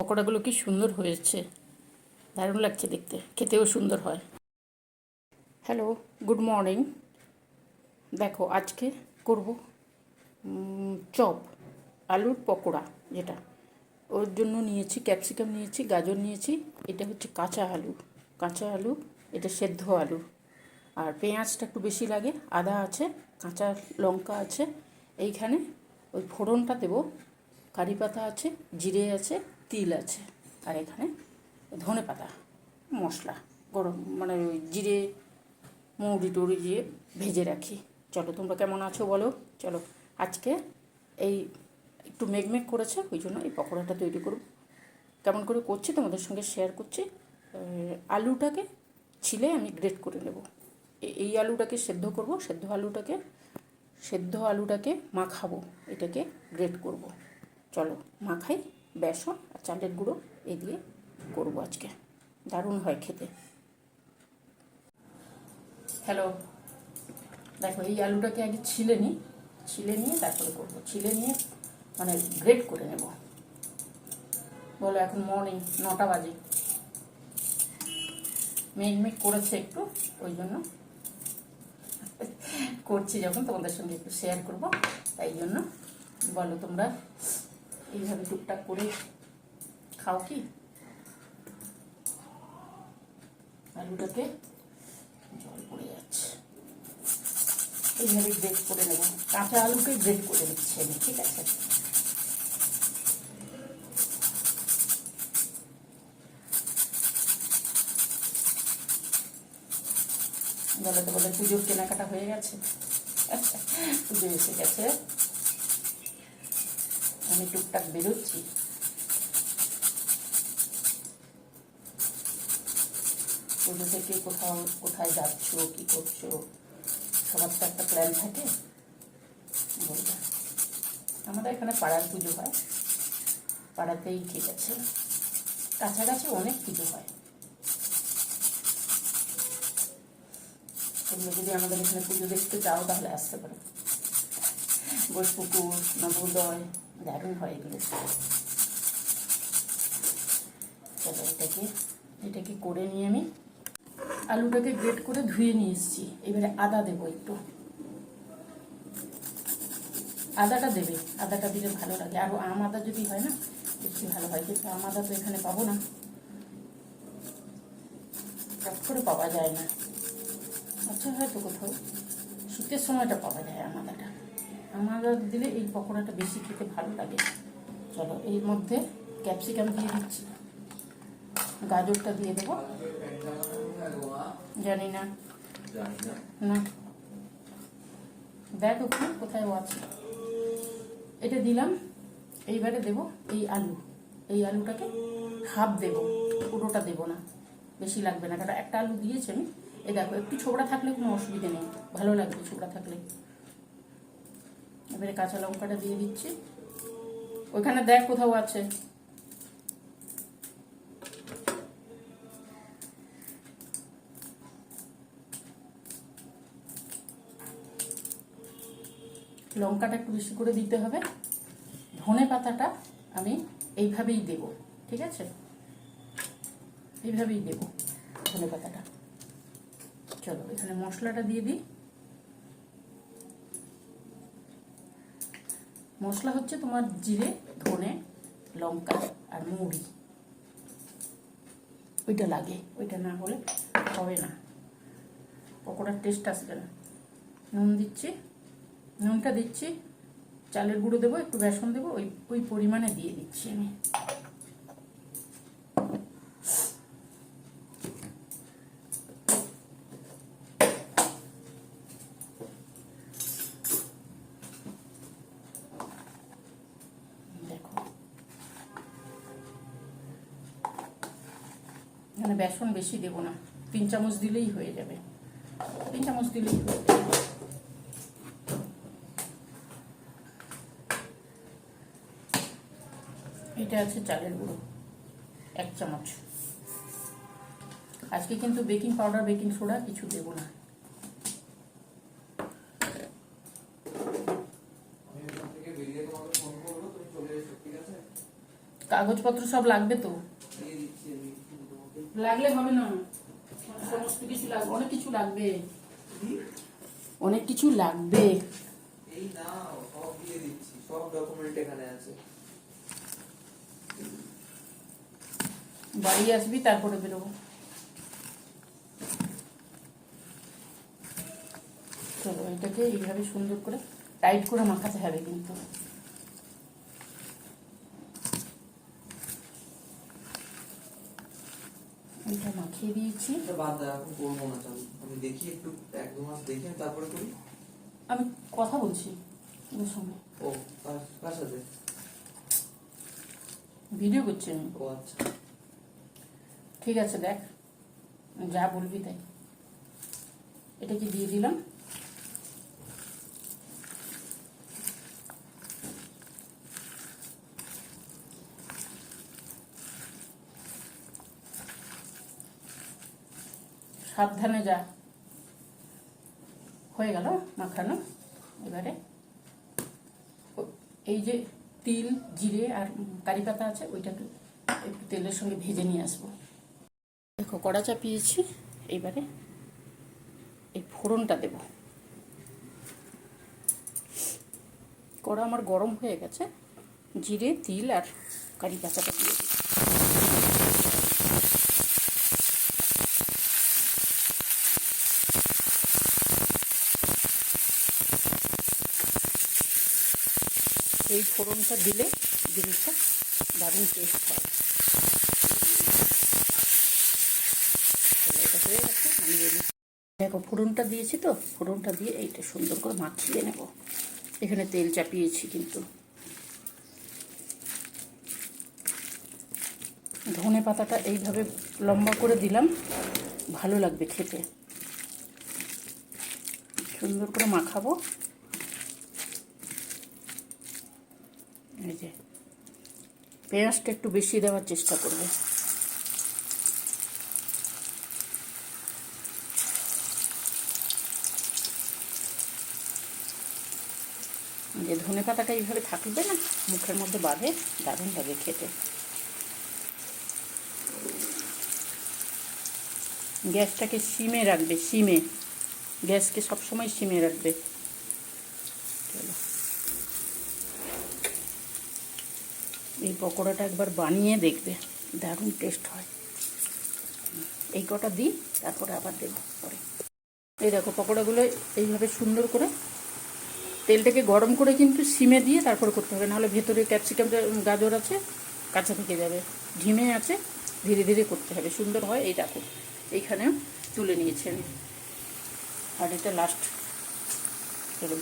পকোড়াগুলো কি সুন্দর হয়েছে? দারুণ লাগছে দেখতে। খেতেও সুন্দর হয়। হ্যালো গুড মর্নিং দেখো, আজকে করব চপ, আলুর পকোড়া যেটা। ওর জন্য নিয়েছি, ক্যাপসিকাম নিয়েছি, গাজর নিয়েছি। এটা হচ্ছে কাঁচা আলু। কাঁচা আলু, এটা সেদ্ধ আলু। আর পেঁয়াজটা একটু বেশি লাগে, আদা আছে, কাঁচা লঙ্কা আছে। এইখানে ওই ফোড়নটা দেবো। কারি পাতা আছে, জিরে আছে তিল আছে। আর এখানে ধনে পাতা, মশলা, গরম মানে ওই জিরে মৌরি টৌরি দিয়ে ভেজে রাখি। চলো, তোমরা কেমন আছো বলো? চলো, আজকে এই একটু মেঘমেঘ করেছে, ওই জন্য এই পকোড়াটা তৈরি করব। কেমন করে করছি তোমাদের সঙ্গে শেয়ার করছি। আলুটাকে ছিলে আমি গ্রেট করে নেব। এই আলুটাকে সেদ্ধ করব, সেদ্ধ আলুটাকে সেদ্ধ আলুটাকে মাখাবো, এটাকে গ্রেট করব। চলো, মাখাই। বেসন আর চালের গুঁড়ো এ দিয়ে করব আজকে। দারুণ হয় খেতে। হ্যালো, দেখো এই আলুটাকে আগে ছিলে নিই। ছিলে নিয়ে তারপরে করব। ছিলে নিয়ে মানে গ্রেট করে নেব। বলো এখন মর্নিং নটা বাজে। মেঘ মেঘ করেছে একটু, ওই জন্য করছি যখন, তোমাদের সঙ্গে একটু শেয়ার করব। তাই জন্য বলো তোমরা এইভাবে টুকটাক করে খাও কি? আলুটাকে জল পড়ে যাচ্ছে। এইভাবে গ্রেট করে নেব। কাঁচা আলুকে গ্রেট করে দিচ্ছি আমি, ঠিক আছে? বলে তো বলে পুজোর কেনাকাটা হয়ে গেছে। পুজো এসে গেছে। আমি টুকটাক বেরোচ্ছি। পুজো থেকে কোথাও, কোথায় যাচ্ছ, কি করছ? সবার তো একটা প্ল্যান থাকে। আমাদের এখানে পাড়ার পুজো হয়। পাড়াতেই ঠিক আছে। কাছাকাছি অনেক পুজো হয়। তোমরা যদি আমাদের এখানে পুজো দেখতে চাও, তাহলে আসতে পারো। বোসপুকুর নবোদয় দারুণ হয় এগুলো চলো এটাকে এটাকে করে নিয়ে আমি আলুটাকে গ্রেট করে ধুয়ে নিয়ে এসেছি। এবারে আদা দেবো একটু। আদাটা দেবে, আদাটা দিলে ভালো লাগে। আরও আম আদা যদি হয় না, বেশি ভালো হয়। কিন্তু আম আদা তো এখানে পাবো না। করে পাওয়া যায় না। আচ্ছা হয়তো কোথাও। শীতের সময়টা পাওয়া যায় আম আদাটা। আম আদা দিলে এই পকোড়াটা বেশি খেতে ভালো লাগে। চলো, এর মধ্যে ক্যাপসিকাম দিয়ে দিচ্ছি। গাজরটা দিয়ে দেবো। জানি না। না। দেখ ওখানে কোথায় আছে। এটা দিলাম, এইবারে দেব এই আলু। এই আলুটাকে হাফ দেব, পুরোটা দেব না। বেশি লাগবে না, কারণ একটা আলু দিয়েছি আমি। এই দেখো, একটু ছোবড়া থাকলে কোনো অসুবিধে নেই। ভালো লাগবে ছোবড়া থাকলে। এবারে কাঁচা লঙ্কাটা দিয়ে দিচ্ছি। ওইখানে দেখ কোথাও আছে। লঙ্কাটা একটু বেশি করে দিতে হবে। ধনে পাতাটা আমি এইভাবেই দেব, ঠিক আছে? এইভাবেই দেব ধনে পাতাটা। চলো, এখানে মশলাটা দিয়ে দিই। মশলা হচ্ছে তোমার জিরে, ধনে, লঙ্কা আর মুড়ি। ওইটা লাগে, ওইটা না হলে হবে না। পকোড়ার টেস্ট আসবে না। নুন দিচ্ছি, নুনটা দিচ্ছি, চালের গুঁড়ো দেবো, একটু বেসন দেবো, ওই ওই পরিমাণে দিয়ে দিচ্ছি আমি। এখানে বেসন বেশি দেবো না। তিন চামচ দিলেই হয়ে যাবে। তিন চামচ দিলেই হয়ে যাবে। এটা আছে চালের গুঁড়ো, এক চামচ। আজকে কিন্তু বেকিং পাউডার, বেকিং সোডা কিছু দেব না। কাগজপত্র সব লাগবে তো এই দিচ্ছি আমি তোমাকে লাগলে হবে না। সমস্ত কিছু লাগবে। অনেক কিছু লাগবে। অনেক কিছু লাগবে। এই নাও সব দিয়ে দিচ্ছি। সব ডকুমেন্ট এখানে আছে। বাড়ি আসবি তারপরে বেরোবো। চলো এটাকে এইভাবে সুন্দর করে টাইট করে মাখাতে হবে কিন্তু। এটা মাখিয়ে দিয়েছি বাদ দাও এখন করব না চল আমি দেখি একটু এক দু মাস দেখি তারপরে করি। আমি কথা বলছি ওর সঙ্গে। ও কার সাথে? ভিডিও করছি আমি। ও আচ্ছা। ঠিক আছে দেখ যা বলবি তাই। এটা কি দিয়ে দিলাম? সাবধানে যা। হয়ে গেল মাখানো। এবারে এই যে তিল, জিরে আর কারি পাতা আছে ওইটাকে একটু তেলের সঙ্গে ভেজে নিয়ে আসব। দেখো, কড়া চাপিয়েছি। এইবারে এই ফোড়নটা দেব। কড়া আমার গরম হয়ে গেছে। জিরে, তিল আর কারি পাতাটা দিয়ে এই ফোড়নটা দিলে জিনিসটা দারুণ টেস্ট হয়। এটা হয়ে গেছে। দেখো, ফোড়নটা দিয়েছি তো, ফোড়নটা দিয়ে এইটা সুন্দর করে মাখিয়ে নেব। এখানে তেল চাপিয়েছি কিন্তু। ধনে পাতাটা এইভাবে লম্বা করে দিলাম, ভালো লাগবে খেতে। সুন্দর করে মাখাবো এই যে পেঁয়াজটা একটু বেশি দেওয়ার চেষ্টা করবে। যে ধনে পাতাটা এইভাবে থাকবে না, মুখের মধ্যে বাঁধে, দারুণ লাগে খেতে। গ্যাসটাকে সিমে রাখবে, সিমে। গ্যাসকে সবসময় সিমে রাখবে। চলো। এই পকোড়াটা একবার বানিয়ে দেখবে। দারুণ টেস্ট হয়। এই কটা দিই, তারপরে আবার দেবো পরে। এই দেখো পকোড়াগুলো এইভাবে সুন্দর করে তেলটাকে গরম করে কিন্তু সিমে দিয়ে তারপর করতে হবে। নাহলে ভেতরে ক্যাপসিকাম গাজর আছে, কাঁচা থেকে যাবে। ঢিমে আছে, ধীরে ধীরে করতে হবে। সুন্দর হয় এই দেখো। এইখানে তুলে নিয়েছি আমি। আর এটা লাস্ট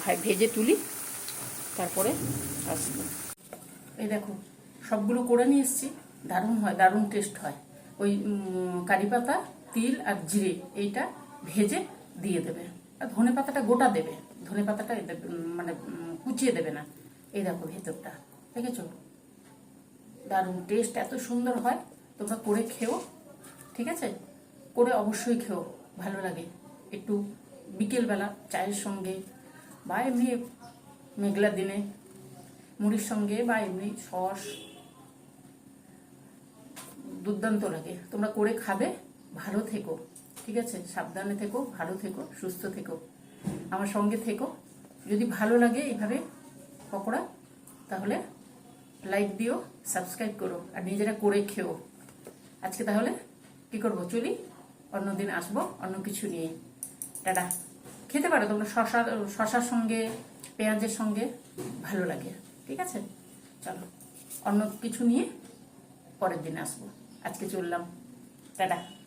ভাই ভেজে তুলি, তারপরে আসব। এই দেখো সবগুলো করে নিয়ে এসেছি। দারুণ হয়, দারুণ টেস্ট হয়। ওই কারি পাতা, তিল আর জিরে এইটা ভেজে দিয়ে দেবে। আর ধনে পাতাটা গোটা দেবে। ধনে পাতাটা মানে কুচিয়ে দেবে না। এই দেখো ভেতরটা। দেখেছ? দারুণ টেস্ট এত সুন্দর হয়। তোমরা করে খেও, ঠিক আছে? করে অবশ্যই খেও, ভালো লাগে। একটু বিকেলবেলা চায়ের সঙ্গে বা এমনি মেঘলা দিনে, মুড়ির সঙ্গে বা এমনি সস দুর্দান্ত লাগে। তোমরা করে খাবে, ভালো থেকো, ঠিক আছে? সাবধানে থেকো, ভালো থেকো, সুস্থ থেকো। আমার সঙ্গে থেকো। যদি ভালো লাগে এইভাবে পকোড়া, তাহলে লাইক দিও, সাবস্ক্রাইব করো, আর নিজেরা করে খেও। আজকে তাহলে কি করব? চলি, অন্যদিন আসব, অন্য কিছু নিয়ে। টাটা। খেতে পারো তোমরা শশা, শশার সঙ্গে, পেঁয়াজের সঙ্গে ভালো লাগে, ঠিক আছে? চলো, অন্য কিছু নিয়ে পরের দিন আসব। আজকে চললাম। টাটা।